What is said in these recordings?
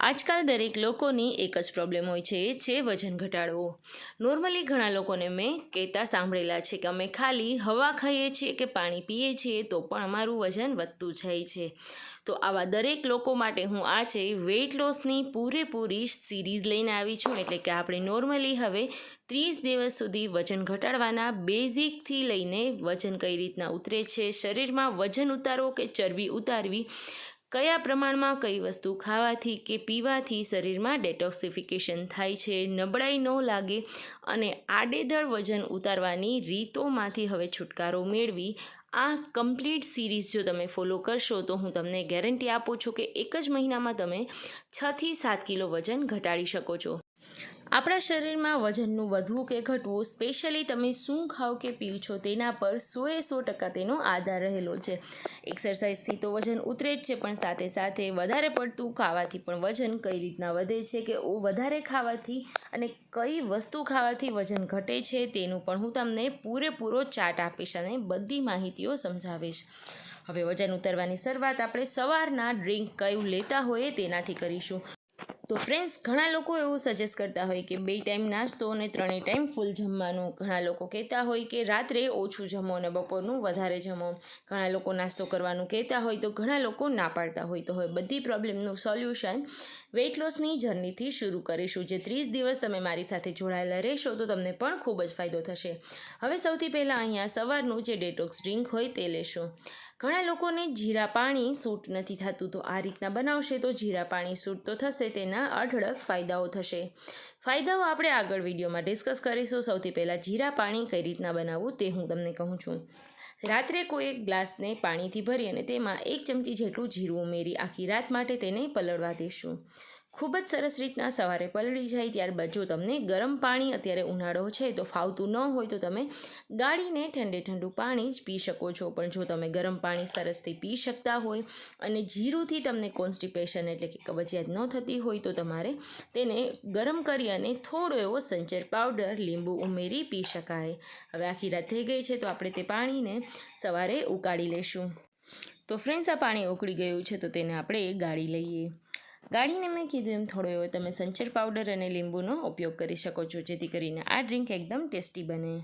આજકાલ દરેક લોકોની એક જ પ્રોબ્લેમ હોય છે, એ છે વજન ઘટાડવું. નોર્મલી ઘણા લોકોને મેં કહેતા સાંભળેલા છે કે અમે ખાલી હવા ખાઈએ છીએ કે પાણી પીએ છીએ તો પણ અમારું વજન વધતું જાય છે. તો આવા દરેક લોકો માટે હું આજે વેઇટ લોસની પૂરેપૂરી સિરીઝ લઈને આવી છું, એટલે કે આપણે નોર્મલી હવે ત્રીસ દિવસ સુધી વજન ઘટાડવાના બેઝિકથી લઈને વજન કઈ રીતના ઉતરે છે, શરીરમાં વજન ઉતારવો કે ચરબી ઉતારવી કયા પ્રમાણમાં કઈ વસ્તુ ખાવાથી કે પીવાથી શરીરમાં ડેટોક્સિફિકેશન થાય છે, નબળાઈ ન લાગે અને આડેધડ વજન ઉતારવાની રીતોમાંથી હવે છુટકારો મેળવી. આ કમ્પ્લીટ સિરીઝ જો તમે ફોલો કરશો તો હું તમને ગેરંટી આપું છું કે એક જ મહિનામાં તમે છથી સાત કિલો વજન ઘટાડી શકો છો. આપણા શરીરમાં વજનનું વધવું કે ઘટવું, સ્પેશિયલી તમે શું ખાઓ કે પીઓ છો તેના પર સોએ સો ટકા તેનો આધાર રહેલો છે. એક્સરસાઇઝથી તો વજન ઉતરે જ છે, પણ સાથે સાથે વધારે પડતું ખાવાથી પણ વજન કઈ રીતના વધે છે કે વધારે ખાવાથી અને કઈ વસ્તુ ખાવાથી વજન ઘટે છે તેનું પણ હું તમને પૂરેપૂરો ચાર્ટ આપીશ અને બધી માહિતીઓ સમજાવીશ. હવે વજન ઉતરવાની શરૂઆત આપણે સવારના ડ્રિંક કયું લેતા હોઈએ તેનાથી કરીશું. તો ફ્રેન્ડ્સ ઘણા લોકો એવું સજેસ્ટ કરતા હોય કે બે ટાઈમ નાસ્તો અને ત્રણેય ટાઈમ ફૂલ જમવાનું. ઘણા લોકો કહેતા હોય કે રાત્રે ઓછું જમો અને બપોરનું વધારે જમો. ઘણા લોકો નાસ્તો કરવાનું કહેતા હોય તો ઘણા લોકો ના પાડતા હોય. તો હવે બધી પ્રોબ્લેમનું સોલ્યુશન વેઇટ લોસની જર્નીથી શરૂ કરીશું. જે ત્રીસ દિવસ તમે મારી સાથે જોડાયેલા રહેશો તો તમને પણ ખૂબ જ ફાયદો થશે. હવે સૌથી પહેલાં અહીંયા સવારનું જે ડેટોક્સ ડ્રિંક હોય તે લેશો. ઘણા લોકોને જીરા પાણી સૂટ નથી થતું. તો આ રીતના બનાવશે તો જીરા પાણી સૂટ તો થશે, તેના અઢળક ફાયદાઓ થશે. ફાયદાઓ આપણે આગળ વિડીયોમાં ડિસ્કસ કરીશું. સૌથી પહેલાં જીરા પાણી કઈ રીતના બનાવવું તે હું તમને કહું છું. રાત્રે કોઈ એક ગ્લાસને પાણીથી ભરી અને તેમાં એક ચમચી જેટલું જીરું ઉમેરી આખી રાત માટે તેને પલળવા દઈશું ખૂબ જ સરસ રીતના સવારે પલળી જાય ત્યારબાદ જો તમને ગરમ પાણી અત્યારે ઉનાળો છે તો ફાવતું ન હોય તો તમે ગાળીને ઠંડે ઠંડુ પાણી જ પી શકો છો. પણ જો તમે ગરમ પાણી સરસથી પી શકતા હોય અને જીરુંથી તમને કોન્સ્ટિપેશન એટલે કે કબજિયાત ન થતી હોય તો તમારે તેને ગરમ કરી અને થોડો એવો સંચર પાવડર લીંબુ ઉમેરી પી શકાય. હવે આખી રાત થઈ ગઈ છે તો આપણે તે પાણીને સવારે ઉકાળી લેશું તો ફ્રેન્ડ્સ, આ પાણી ઉકળી ગયું છે તો તેને આપણે ગાળી લઈએ. ગાળીને મેં કીધું એમ થોડો એવો તમે સંચર પાવડર અને લીંબુનો ઉપયોગ કરી શકો છો, જેથી કરીને આ ડ્રિંક એકદમ ટેસ્ટી બને.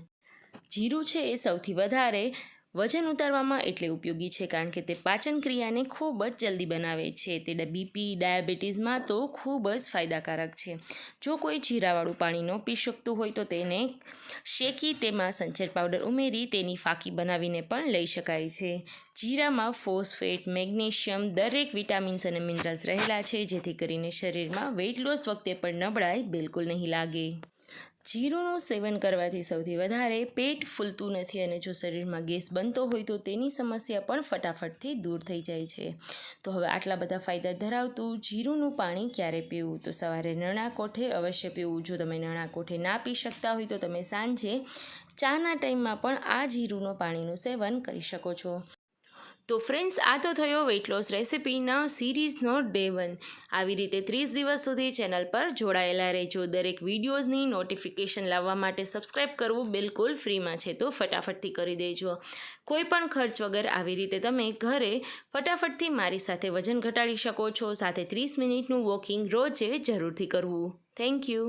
જીરું છે એ સૌથી વધારે વજન ઉતારવામાં એટલે ઉપયોગી છે કારણ કે તે પાચન ક્રિયાને ખૂબ જ જલ્દી બનાવે છે. તે બીપી ડાયાબિટીસમાં તો ખૂબ જ ફાયદાકારક છે. જો કોઈ જીરાવાળું પાણી ન પી શકતું હોય તો તેને શેકી તેમાં સંચર પાવડર ઉમેરી તેની ફાકી બનાવીને પણ લઈ શકાય છે. જીરામાં ફોસ્ફેટ, મેગ્નેશિયમ દરેક વિટામિન્સ અને મિનરલ્સ રહેલા છે જેથી કરીને શરીરમાં વેઇટ લોસ વખતે પણ નબળાઈ બિલકુલ નહીં લાગે. જીરુંનું સેવન કરવાથી સૌથી વધારે પેટ ફૂલતું નથી અને જો શરીરમાં ગેસ બનતો હોય તો તેની સમસ્યા પણ ફટાફટથી દૂર થઈ જાય છે. તો હવે આટલા બધા ફાયદા ધરાવતું જીરુંનું પાણી ક્યારે પીવું? તો સવારે નણા કોઠે અવશ્ય પીવું. જો તમે નણા કોઠે ના પી શકતા હોય તો તમે સાંજે ચાના ટાઈમમાં પણ આ જીરુંનું પાણીનું સેવન કરી શકો છો. તો ફ્રેન્ડ્સ આ તો થયો વેઇટ લોસ રેસિપીના સિરીઝનો ડે વન આવી રીતે ત્રીસ દિવસ સુધી ચેનલ પર જોડાયેલા રહેજો. દરેક વિડીયોઝની નોટિફિકેશન લાવવા માટે સબસ્ક્રાઈબ કરવું બિલકુલ ફ્રીમાં છે, તો ફટાફટથી કરી દેજો. કોઈ પણ ખર્ચ વગર આવી રીતે તમે ઘરે ફટાફટથી મારી સાથે વજન ઘટાડી શકો છો. સાથે ત્રીસ મિનિટનું વોકિંગ રોજે જરૂરથી કરવું. Thank you